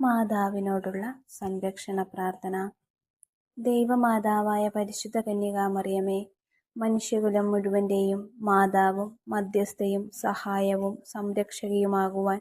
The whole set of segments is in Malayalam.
മാതാവിനോടുള്ള സംരക്ഷണ പ്രാർത്ഥന. ദൈവമാതാവായ പരിശുദ്ധ കന്യകാമറിയമേ മനുഷ്യകുലം മുഴുവന്റെയും മാതാവും മധ്യസ്ഥയും സഹായവും സംരക്ഷകയുമാകുവാൻ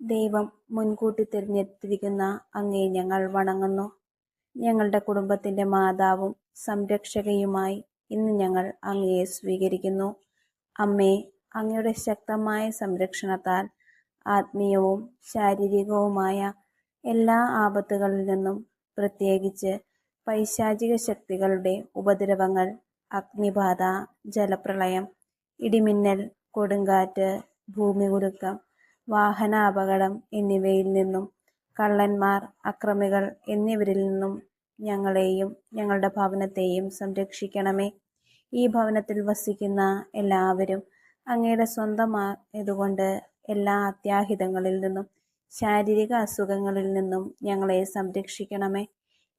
ദൈവം മുൻകൂട്ടി തിരഞ്ഞെടുത്തിരിക്കുന്ന അങ്ങേ ഞങ്ങൾ വണങ്ങുന്നു. ഞങ്ങളുടെ കുടുംബത്തിന്റെ മാതാവും സംരക്ഷകയുമായി ഇന്ന് ഞങ്ങൾ അങ്ങയെ സ്വീകരിക്കുന്നു. അമ്മേ അങ്ങയുടെ ശക്തമായ സംരക്ഷണത്താൽ ആത്മീയവും ശാരീരികവുമായ എല്ലാ ആപത്തുകളിൽ നിന്നും പ്രത്യേകിച്ച് പൈശാചിക ശക്തികളുടെ ഉപദ്രവങ്ങൾ അഗ്നിബാധ ജലപ്രളയം ഇടിമിന്നൽ കൊടുങ്കാറ്റ് ഭൂമികുലുക്കം വാഹന അപകടം എന്നിവയിൽ നിന്നും കള്ളന്മാർ അക്രമികൾ എന്നിവരിൽ നിന്നും ഞങ്ങളെയും ഞങ്ങളുടെ ഭവനത്തെയും സംരക്ഷിക്കണമേ. ഈ ഭവനത്തിൽ വസിക്കുന്ന എല്ലാവരും അങ്ങയുടെ സ്വന്തമായതുകൊണ്ട് എല്ലാ അത്യാഹിതങ്ങളിൽ നിന്നും ശാരീരിക അസുഖങ്ങളിൽ നിന്നും ഞങ്ങളെ സംരക്ഷിക്കണമേ.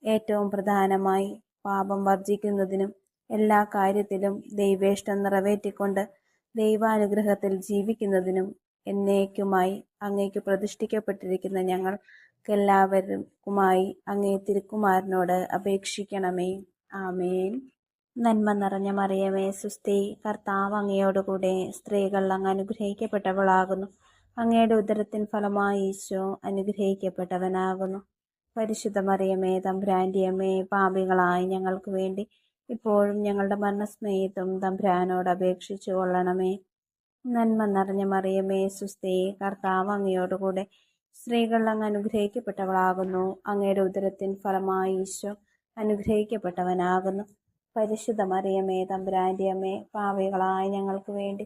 ഏറ്റവും പ്രധാനമായി പാപം വർജിക്കുന്നതിനും എല്ലാ കാര്യത്തിലും ദൈവേഷ്ടം നിറവേറ്റിക്കൊണ്ട് ദൈവാനുഗ്രഹത്തിൽ ജീവിക്കുന്നതിനും എന്നേക്കുമായി അങ്ങേക്ക് പ്രതിഷ്ഠിക്കപ്പെട്ടിരിക്കുന്ന ഞങ്ങൾക്കെല്ലാവർക്കുമായി അങ്ങേ തിരുക്കുമാരനോട് അപേക്ഷിക്കണമേ. ആമേൻ. നന്മ നിറഞ്ഞ മറിയമേ സുസ്തി കർത്താവ് അങ്ങയോടുകൂടെ സ്ത്രീകൾ അങ്ങ് അനുഗ്രഹിക്കപ്പെട്ടവളാകുന്നു. അങ്ങയുടെ ഉദരത്തിൻ ഫലമായി ഈശോ അനുഗ്രഹിക്കപ്പെട്ടവനാകുന്നു. പരിശുദ്ധ മറിയമേ തമ്പുരാന്റിയമ്മേ പാപികളായി ഞങ്ങൾക്ക് വേണ്ടി ഇപ്പോഴും ഞങ്ങളുടെ മരണസ്മയത്തും തമ്പ്രാനോട് അപേക്ഷിച്ചു കൊള്ളണമേ. നന്മ നിറഞ്ഞ മറിയമേ സുസ്തി കർത്താവ് അങ്ങയോടുകൂടെ സ്ത്രീകൾ അങ്ങ് അനുഗ്രഹിക്കപ്പെട്ടവളാകുന്നു. അങ്ങയുടെ ഉദരത്തിൻ ഫലമായി ഈശോ അനുഗ്രഹിക്കപ്പെട്ടവനാകുന്നു. പരിശുദ്ധ മറിയമേ തമ്പുരാന്റെ ഞങ്ങൾക്ക് വേണ്ടി